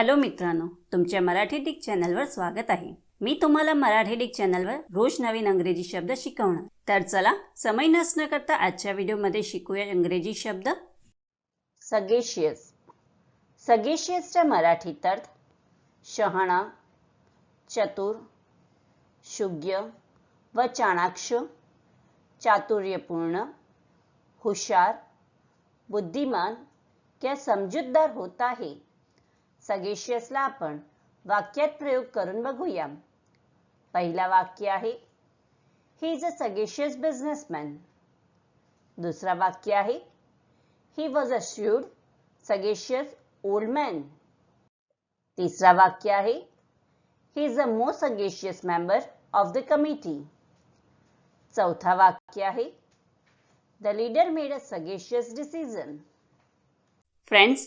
Hello मित्रांनो तुमच्या Marathi Dick चॅनलवर स्वागत आहे. मी तुम्हाला मराठी डिक चॅनलवर रोज नवीन अंग्रेजी शब्द शिकवणार. तर चला समय नसणं करता आजच्या व्हिडिओमध्ये शिकूया इंग्रजी शब्द. सगेशियस. सगेशियसच्या मराठीत अर्थ शहाणा चतुर शुग्य व चाणाक्ष चातुर्यपूर्ण हुशार बुद्धिमान किंवा समजूतदार होत आहे. सगेशियसला आपण वाक्यात प्रयोग करून बघूया पहिला वाक्य आहे he is a sagacious businessman दुसरा वाक्य आहे he was a shrewd sagacious old man तिसरा वाक्य आहे he is a most sagacious member of the committee चौथा वाक्य आहे the leader made a sagacious decision friends